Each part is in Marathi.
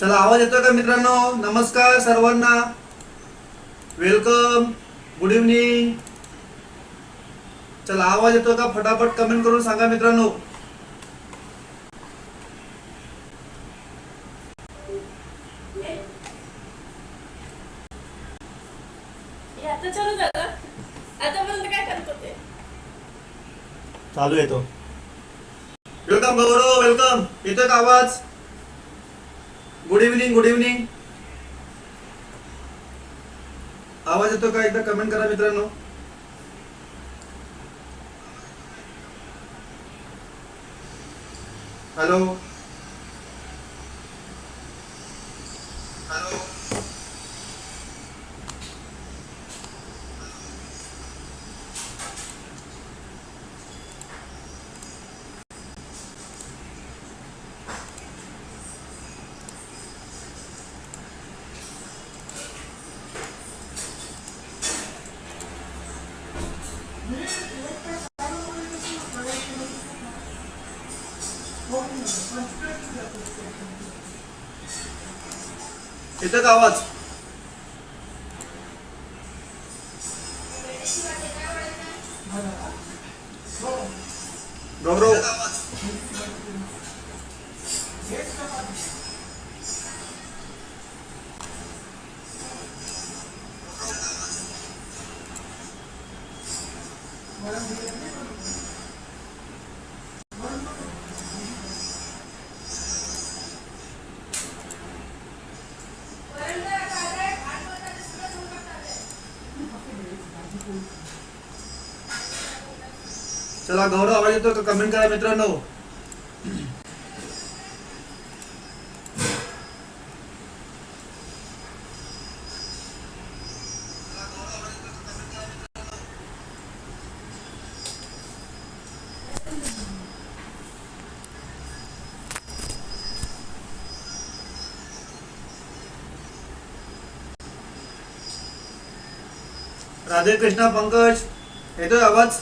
चला आवाज येतोय का मित्रांनो? नमस्कार सर्वांना. वेलकम गुड इव्हनिंग चला आवाज येतोय का? फटाफट कमेंट करून सांगा मित्रांनो. हे आता चालू झालं आतापर्यंत काय करत होते? चालू येतो वेलकम गौरव वेलकम येतोय का आवाज? गुड इव्हनिंग गुड इव्हनिंग आवाज येतो का? एकदा कमेंट करा मित्रांनो. हॅलो येतो आवाज गौरव. चला गौरव आवाज येतो कमेंट करा मित्रांनो. राधे कृष्णा पंकज येतोय आवाज?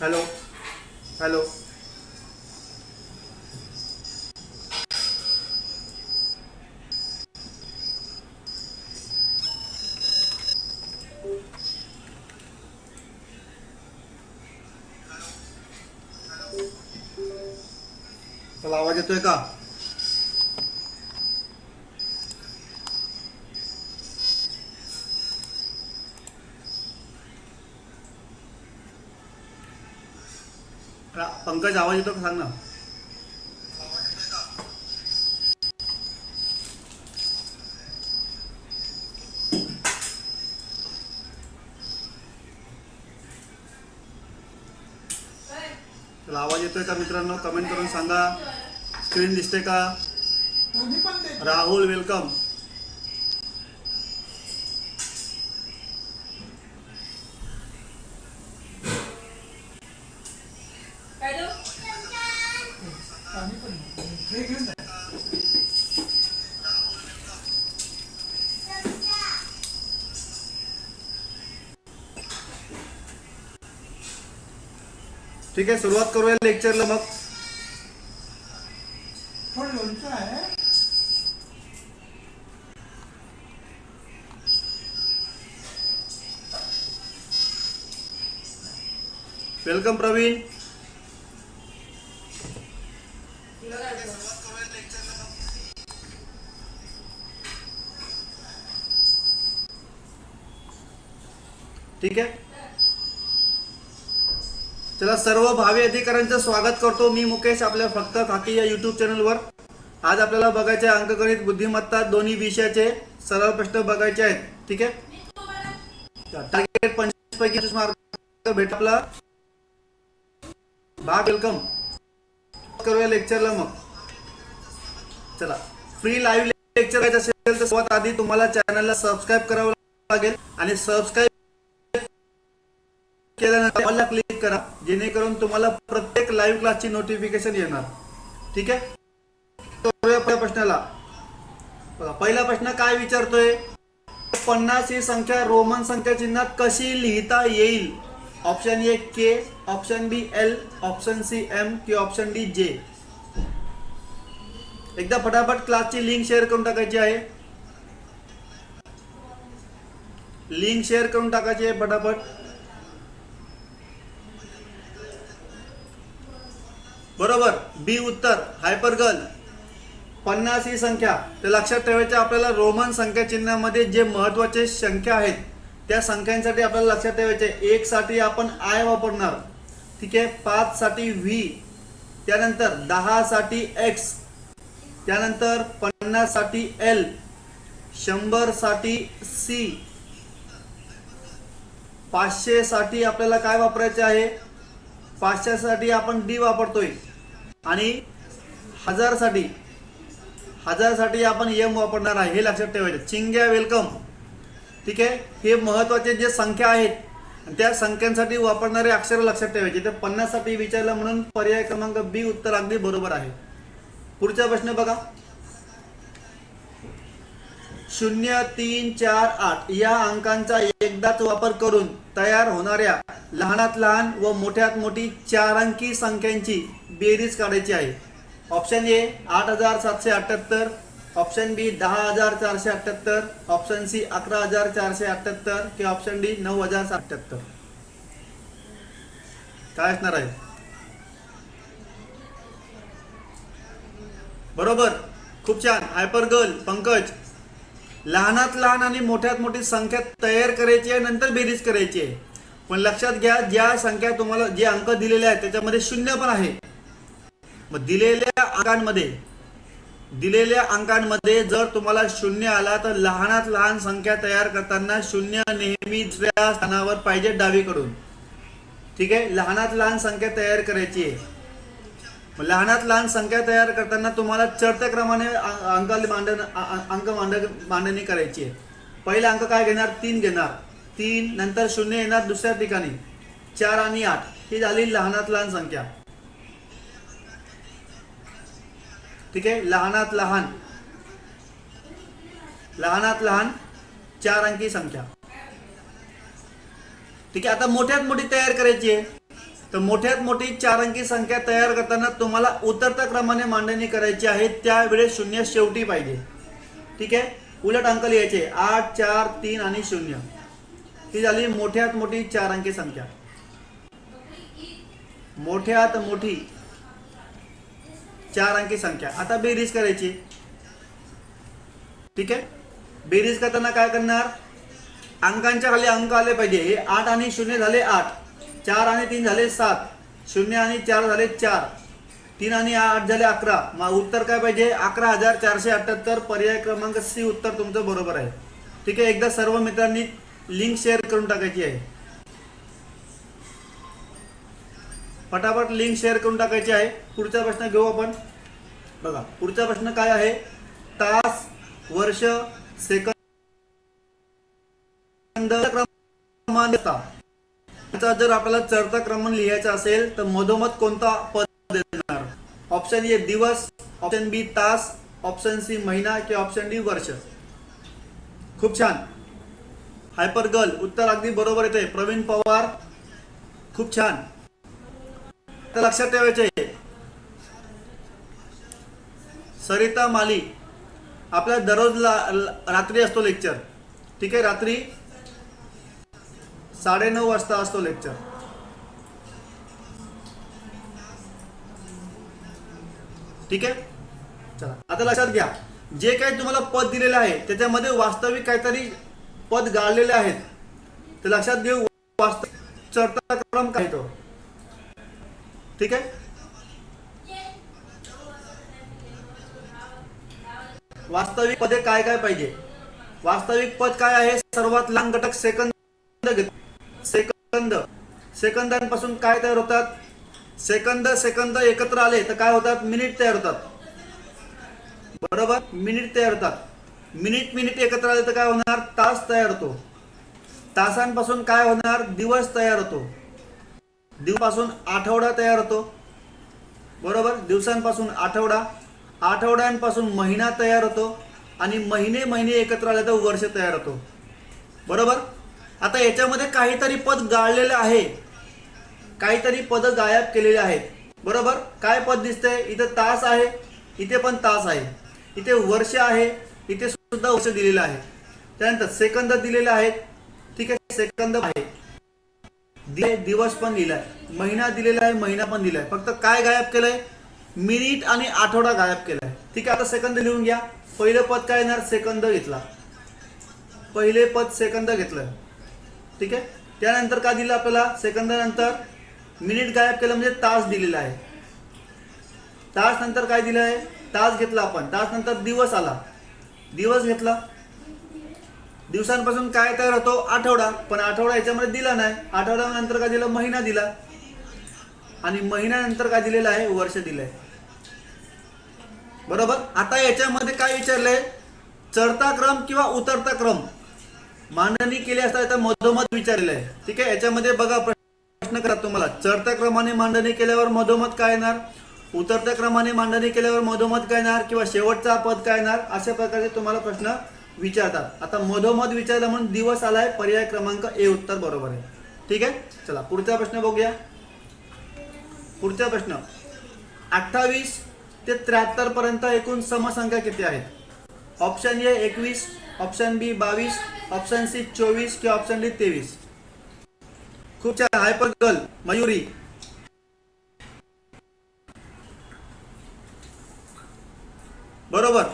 हॅलो. हॅलो. आवाज येतोय का? पंकज आवाज येतो का? सांग ना. आवाज येतोय का मित्रांनो? कमेंट करून सांगा. स्क्रीन दिसते का? राहुल वेलकम काय देऊ? ठीक आहे सुरुवात करूया लेक्चरला मग. आहे. वेलकम प्रवीण ठीक आहे. चला सर्व भावी अधिकाऱ्यांचं स्वागत करतो. मी मुकेश आपल्या फक्त खाकी या युट्यूब चॅनलवर आज आपल्याला बघायचे अंकगणित बुद्धिमत्ता दोन्ही विषयाचे सर्व प्रश्न बघायचे आहेत. ठीक आहे? टार्गेट पंचवीस पैकी मार्क भेट आपला. भाग वेलकम करूया लेक्चरला मग. चला फ्री लाईव्ह लेक्चर करायचं असेल तर सर्वात आधी तुम्हाला चॅनलला सबस्क्राईब करावं लागेल. आणि सबस्क्राईब केल्यानंतर क्लिक क्लिक करा. जेणेकरून तुम्हाला प्रत्येक लाईव्ह क्लासची नोटिफिकेशन येणार. ठीक आहे? प्रश्नाला. पहिला प्रश्न काय विचारतोय? पन्नास ही संख्या रोमन संख्या चिन्हात कशी लिहिता येईल? Option A K option B L option C M कि ऑप्शन डी जे एकदा फटाफट क्लासची लिंक शेअर करून टाकायची आहे. लिंक शेअर करून टाकायची आहे फटाफट. बरोबर. बी उत्तर. हायपरगल पन्नास ही संख्या. तर लक्षात ठेवायचे आपल्याला रोमन संख्या चिन्हामध्ये जे महत्त्वाचे संख्या आहेत त्या संख्यांसाठी आपल्याला लक्षात ठेवायचे. एक साठी आपण आय वापरणार. ठीक आहे? पाच साठी व्ही त्यानंतर दहा साठी एक्स त्यानंतर पन्नाससाठी एल शंभरसाठी सी पाचशे साठी आपल्याला काय वापरायचे आहे? पाचशे साठी आपण डी वापरतोय. आणि हजारसाठी हजारसाठी आपण एम वापरणार आहे हे लक्षात ठेवायचं. चिंग्या वेलकम. ठीक आहे? हे महत्त्वाचे जे संख्या आहेत त्या संख्यांसाठी वापरणारे अक्षर लक्षात ठेवायचे. तर पन्नाससाठी विचारलं म्हणून पर्याय क्रमांक बी उत्तर अगदी बरोबर आहे. पुढचा प्रश्न बघा. शून्य तीन चार आठ या अंकांचा एकदाच वापर करून तयार होणाऱ्या लहानात लहान व मोठ्यात मोठी चार अंकी संख्यांची बेरीज काढायची आहे. ऑप्शन ए आठ हजार सातशे अठ्याहत्तर. ऑप्शन बी दहा हजार चारशे अठ्याहत्तर. ऑप्शन सी अकरा हजार चारशे अठ्याहत्तर. किंवा ऑप्शन डी नऊ हजार अठ्याहत्तर. काय असणार आहे? बरोबर. खूप छान. Hyper girl Pankaj. लहानात लहान आणि मोठ्यात मोठी संख्या तयार करायची आहे नंतर बेरीज करायची आहे. पण लक्षात घ्या ज्या संख्या तुम्हाला जे अंक दिलेले आहेत त्याच्यामध्ये शून्य पण आहे. मग दिलेल्या अंकांमध्ये दिलेल्या अंकांमध्ये जर तुम्हाला शून्य आला तर लहानात लहान संख्या तयार करताना शून्य नेहमी दुसऱ्या स्थानावर पाहिजे डावीकडून. ठीक आहे? लहानात लहान संख्या तयार करायची आहे. लहानात लहान संख्या तयार करताना तुम्हाला चढत्या क्रमाने अंक मांडण अंक मांड मांडणी करायची आहे. पहिला अंक काय घेणार? तीन घेणार. तीन नंतर शून्य येणार दुसऱ्या ठिकाणी. चार आणि आठ. ही झाली लहानात लहान संख्या. ठीक आहे? लहानात लहान. लहानात लहान चार अंकी संख्या. ठीक आहे? आता मोठ्यात मोठी तयार करायची आहे. तर मोठ्यात मोठी चार अंकी संख्या तयार करताना तुम्हाला उतरत्या क्रमाने मांडणी करायची आहे. त्यावेळेस शून्य शेवटी पाहिजे. ठीक आहे? उलट अंक लिहायचे. आठ चार तीन आणि शून्य. ही झाली मोठ्यात मोठी चार अंकी संख्या. मोठ्यात मोठी चार अंकी संख्या. आता बेरीज करायची. ठीक आहे? बेरीज करताना काय करणार? अंकांच्या खाली अंक आले पाहिजे. हे आठ आणि शून्य झाले आठ. चार आणि तीन झाले सात शून्य आणि चार झाले चार तीन आणि आठ झाले अकरा. मग उत्तर काय पाहिजे? अकरा हजार चारशे अठ्याहत्तर पर्याय क्रमांक सी उत्तर तुमचं बरोबर आहे. ठीक आहे एकदा सर्व मित्रांनी लिंक शेअर करून टाकायची आहे. फटाफट लिंक शेअर करून टाकायची आहे. पुढचा प्रश्न घेऊ आपण. बघा पुढचा प्रश्न काय आहे? तास वर्ष सेकंद क्रमांक त्याचा जर आपल्याला चढता क्रमांक लिहायचा असेल तर मधोमध कोणता पद देणार? ऑप्शन ए दिवस. ऑप्शन बी तास. ऑप्शन सी महिना. किंवा ऑप्शन डी वर्ष. खूप छान. हायपर गर्ल उत्तर अगदी बरोबर येते प्रवीण पवार. खूप छान. तर लक्षात ठेवायचे सरिता माली. आपल्या दररोज ला, ला- रात्री असतो लेक्चर ठीक आहे रात्री. साडेनऊ वाजता असतो लेक्चर. ठीक आहे? चला आता लक्षात घ्या. जे काही तुम्हाला पद दिलेलं आहे त्याच्यामध्ये वास्तविक काहीतरी पद गाळलेले आहेत. ते लक्षात घेऊ वास्तविक चढता क्रम काय तो? ठीक आहे? वास्तविक पदे काय काय पाहिजे? वास्तविक पद काय आहे? सर्वात लहान घटक सेकंद घेत. सेकंद. सेकंदांपासून काय तयार होतात? सेकंद सेकंद एकत्र आले तर काय होतात? मिनिट तयार होतात. बरोबर? मिनिट तयार होतात. मिनिट मिनिट एकत्र आले तर काय होणार? तास तयार होतो. तासांपासून काय होणार? दिवस तयार होतो. दिवसापासून आठवडा तयार होतो. बरोबर? दिवसांपासून आठवडा. आठवड्यांपासून महिना तयार होतो. आणि महिने महिने एकत्र आले तर वर्ष तयार होतो. बरोबर? आता याच्यामध्ये काहीतरी पद गाळलेलं आहे. काहीतरी पद गायब केलेले आहेत. बरोबर? काय पद दिसतंय? इथं तास आहे इथे पण तास आहे. इथे वर्ष आहे इथे सुद्धा वर्ष दिलेलं आहे. त्यानंतर सेकंद दिलेले आहेत. ठीक आहे सेकंद आहे. दिवस पण दिलाय. महिना दिलेला आहे महिना पण दिलाय. फक्त काय गायब केलंय? मिनिट आणि आठवडा गायब केलाय. ठीक आहे आता सेकंद लिहून घ्या. पहिलं पद काय येणार? सेकंद घेतला. पहिले पद सेकंद घेतलं. ठीक आहे? त्यानंतर काय दिलं आपल्याला? सेकंदानंतर मिनिट गायब केलं म्हणजे तास दिलेला आहे. तास नंतर काय दिलं आहे? तास घेतला आपण. तास नंतर दिवस आला. दिवस घेतला. दिवसांपासून काय तयार होतो? आठवडा. पण आठवडा याच्यामध्ये दिला नाही. आठवड्यानंतर काय दिलं? महिना दिला. आणि महिन्यानंतर काय दिलेलं आहे? वर्ष दिलंय. बरोबर? आता याच्यामध्ये काय विचारलंय? चढता क्रम किंवा उतरता क्रम? मांडणी केली असता तर मधोमध विचारलेलं आहे. ठीक आहे? याच्यामध्ये बघा प्रश्न करा तुम्हाला. चढत्या क्रमाने मांडणी केल्यावर मधोमध काय येणार? उतरत्या क्रमाने मांडणी केल्यावर मधोमध काय येणार? किंवा शेवटचा पद काय येणार? अशा प्रकारचे तुम्हाला प्रश्न विचारतात. आता मधोमध विचारला म्हणून दिवस आलाय पर्याय क्रमांक ए उत्तर बरोबर आहे. ठीक आहे? चला पुढचा प्रश्न बघूया. पुढचा प्रश्न. अठ्ठावीस ते त्र्याहत्तर पर्यंत एकूण समसंख्या किती आहेत? ऑप्शन ए एकवीस ऑप्शन बी बावीस ऑप्शन सी चोवीस किंवा ऑप्शन डी तेवीस. खूप छान. Hyper girl Mayuri. बरोबर.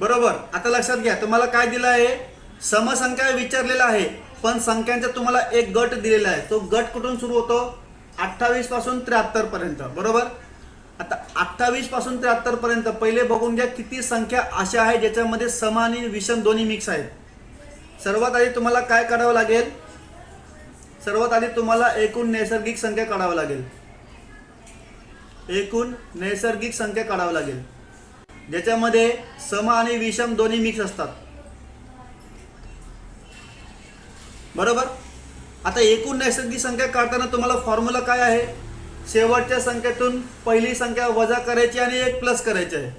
बरोबर. आता लक्षात घ्या. तुम्हाला काय दिलं आहे? समसंख्या विचारलेला आहे. पण संख्यांचा तुम्हाला एक गट दिलेला आहे. तो गट कुठून सुरू होतो? अठ्ठावीसपासून त्र्याहत्तर पर्यंत. बरोबर? आता अठ्ठावीसपासून त्र्याहत्तर पर्यंत. पहिले बघून घ्या किती संख्या अशा आहे ज्याच्यामध्ये सम आणि विषम दोन्ही मिक्स आहेत. सर्वात आधी तुम्हाला काय काढावं लागेल? सर्वात आधी तुम्हाला एकूण नैसर्गिक संख्या काढावं लागेल. एकूण नैसर्गिक संख्या काढावं लागेल. ज्याच्यामध्ये सम आणि विषम दोन्ही मिक्स असतात. बरोबर? आता एकूण नैसर्गिक संख्या काढताना तुम्हाला फॉर्म्युला काय आहे? शेवटच्या संख्येतून पहिली संख्या वजा करायची आणि एक प्लस करायची आहे.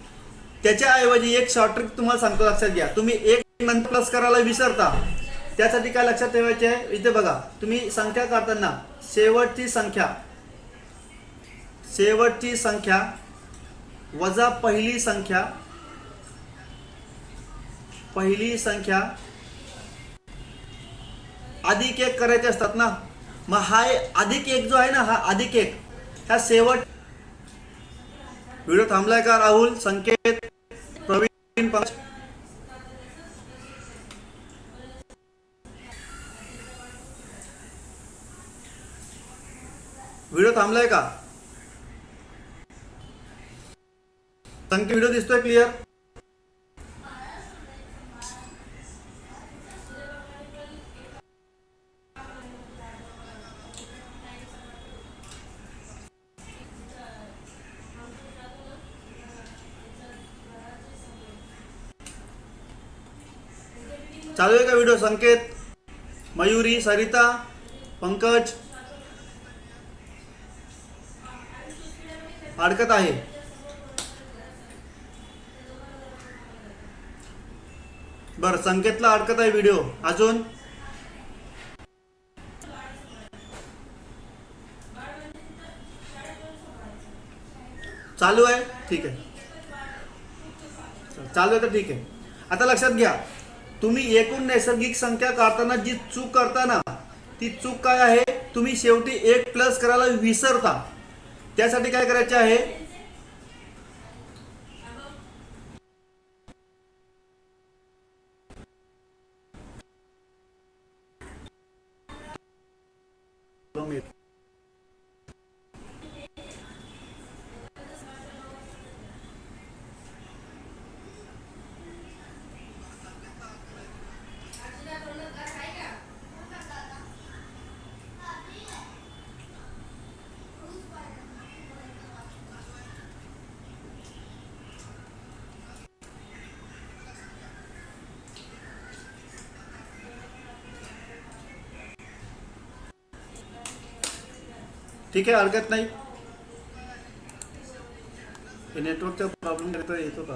त्याच्याऐवजी एक शॉर्ट ट्रिक तुम्हाला सांगतो लक्षात घ्या. तुम्ही एक नंतर प्लस करायला विसरता. त्यासाठी काय लक्षात ठेवायचे आहे? इथे बघा. तुम्ही संख्या काढताना शेवटची संख्या शेवटची संख्या वजा पहिली संख्या पहिली संख्या अधिक एक करायचे असतात ना. मग हा अधिक एक जो आहे ना हा अधिक एक. ह्या शेवट व्हिडिओ थांबलाय का राहुल? संकेत? प्रवीण? पंकज? व्हिडिओ थांबलाय का? संकेत व्हिडिओ दिसतोय क्लिअर? संकेत मयुरी सरिता पंकज अडकत आहे. बरं संकेतला अडकत आहे व्हिडिओ अजून? चालू आहे? ठीक आहे. चालू आहे तर ठीक आहे. आता लक्षात घ्या. तुम्ही एकूण नैसर्गिक संख्या काढताना जी चूक करता ना ती चूक काय आहे? तुम्ही शेवटी एक प्लस करायला विसरता. त्यासाठी काय करायचे आहे? ठीक आहे हरकत नाही. हे नेटवर्कचा प्रॉब्लेम येतो येतो का?